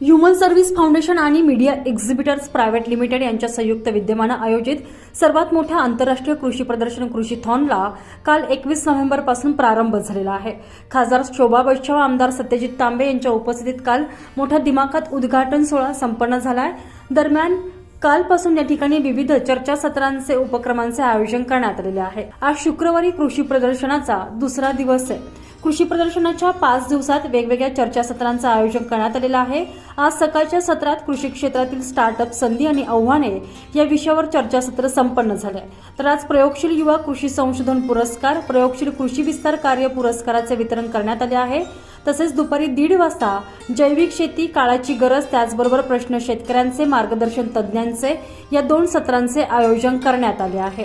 Human service foundation आणि media exhibitors private limited यांच्या संयुक्त विद्यमानं आयोजित सर्वात मोठ्या आंतरराष्ट्रीय कृषी प्रदर्शन कृषी थॉनला काल एकवीस नोव्हेंबरपासून प्रारंभ झालेला आहे. खासदार शोभा वैष्णव आमदार सत्यजित तांबे यांच्या उपस्थितीत काल मोठ्या दिमाखात उद्घाटन सोहळा संपन्न झाला आहे दरम्यान कालपासून या ठिकाणी विविध चर्चासत्रांचे उपक्रमांचे आयोजन करण्यात आलेले आहे. आज शुक्रवारी कृषी प्रदर्शनाचा दुसरा दिवस आहे. कृषी प्रदर्शनाच्या पाच दिवसात वेगवेगळ्या चर्चासत्रांचं आयोजन करण्यात आलेलं आहे. आज सकाळच्या सत्रात कृषी क्षेत्रातील स्टार्टअप संधी आणि आव्हाने या विषयावर चर्चासत्र संपन्न झाले तर आज प्रयोगशील युवा कृषी संशोधन पुरस्कार प्रयोगशील कृषी विस्तार कार्य पुरस्काराचे वितरण करण्यात आले आहे. तसेच दुपारी दीड वाजता जैविक शेती काळाची गरज त्याचबरोबर प्रश्न शेतकऱ्यांचे मार्गदर्शन तज्ज्ञांचे या दोन सत्रांचे आयोजन करण्यात आले आहे.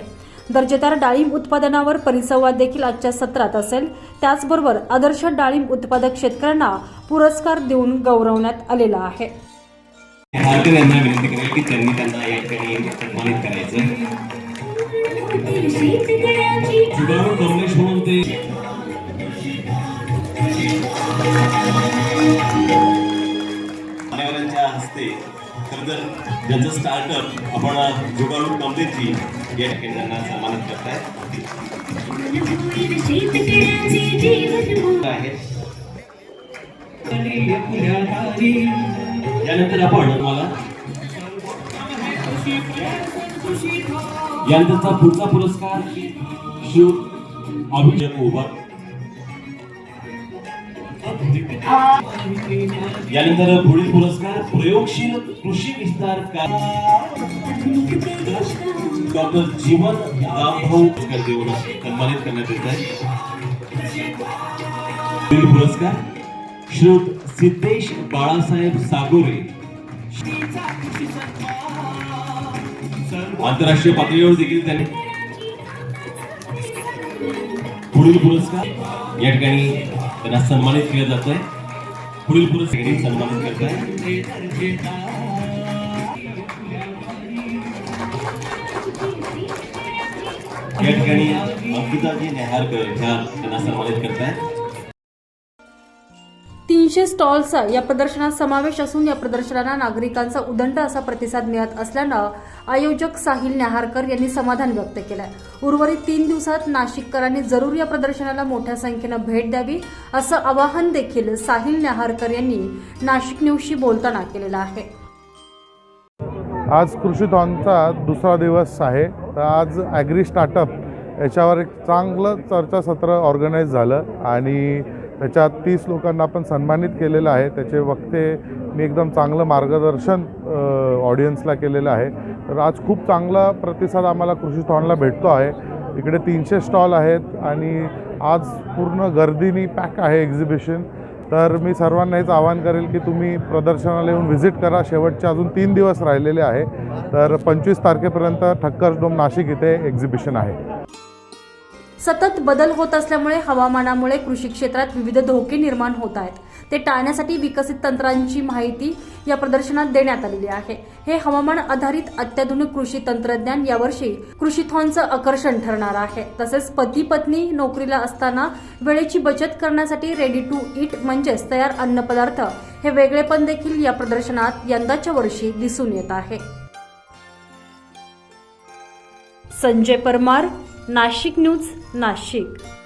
दर्जेदार डाळिंब उत्पादनावर परिसंवाद देखील आजच्या सत्रात असेल. त्याचबरोबर आदर्श डाळिंब उत्पादक शेतकऱ्यांना पुरस्कार देऊन गौरवण्यात आलेला आहे. हार्कर यांना विनंती करेल की त्यांनी त्यांना या ठिकाणी सन्मानित करायचं. जुगारू कमलेश म्हणून ते मान्यवरांच्या हस्ते खरं तर ज्यांचं स्टार्टअप आपण जुगारू कंपनीची या ठिकाणी त्यांना सन्मानित करताय आहेत यानंतर आपण मला यानंतरचा पुढचा पुरस्कार शिव अभिषेक उभा यानंतर पुढील पुरस्कार प्रयोगशील कृषी विस्तार डॉक्टर जीवन रामभाऊ देऊन सन्मानित करण्यात येत आहे. पुढील पुरस्कार श्रोत सिद्धेश बाळासाहेब सागोरे. आंतरराष्ट्रीय पातळीवर देखील त्यांनी पुढील पुरस्कार या ठिकाणी त्यांना सन्मानित केलं जात आहे पुढील पुरुष सन्मानित करत आहे या ठिकाणी अंकिताजी नेहारकर ह्या त्यांना सन्मानित करत आहेत तीनशे स्टॉल्सचा या प्रदर्शनात समावेश असून या प्रदर्शनाला नागरिकांचा उदंड असा प्रतिसाद मिळत असल्यानं आयोजक साहिल न्याहारकर यांनी समाधान व्यक्त केलंय. उर्वरित तीन दिवसात नाशिककरांनी जरूर या प्रदर्शनाला मोठ्या संख्येनं भेट द्यावी असं आवाहन देखील साहिल न्याहारकर यांनी नाशिक न्यूजशी बोलताना केलेलं आहे. आज कृषीथॉनचा दुसरा दिवस आहे. तर आज ॲग्री स्टार्टअप याच्यावर एक चांगलं चर्चासत्र ऑर्गनाईज झालं आणि त्याच्यात तीस लोकांना आपण सन्मानित केलेलं आहे. त्याचे वक्ते मी एकदम चांगलं मार्गदर्शन ऑडियन्सला केलेलं आहे. तर आज खूप चांगला प्रतिसाद आम्हाला कृषी स्टॉलला भेटतो आहे. इकडे तीनशे स्टॉल आहेत आणि आज पूर्ण गर्दीनी पॅक आहे एक्झिबिशन तर मी सर्वांना हेच आवाहन करेल की तुम्ही प्रदर्शनाला येऊन व्हिजिट करा. शेवटचे अजून तीन दिवस राहिलेले आहे. तर पंचवीस तारखेपर्यंत ठक्कर डोम नाशिक इथे एक्झिबिशन आहे. सतत बदल होत असल्यामुळे हवामानामुळे कृषी क्षेत्रात विविध धोके निर्माण होत आहेत. ते टाळण्यासाठी विकसित तंत्रांची माहिती या प्रदर्शनात देण्यात आलेली आहे. हे हवामान आधारित अत्याधुनिक कृषी तंत्रज्ञान यावर्षी कृषीथॉनचं आकर्षण ठरणार आहे. तसेच पती पत्नी नोकरीला असताना वेळेची बचत करण्यासाठी रेडी टू इट म्हणजेच तयार अन्नपदार्थ हे वेगळेपण देखील या प्रदर्शनात यंदाच्या वर्षी दिसून येत आहे. संजय परमार नाशिक न्यूज नाशिक.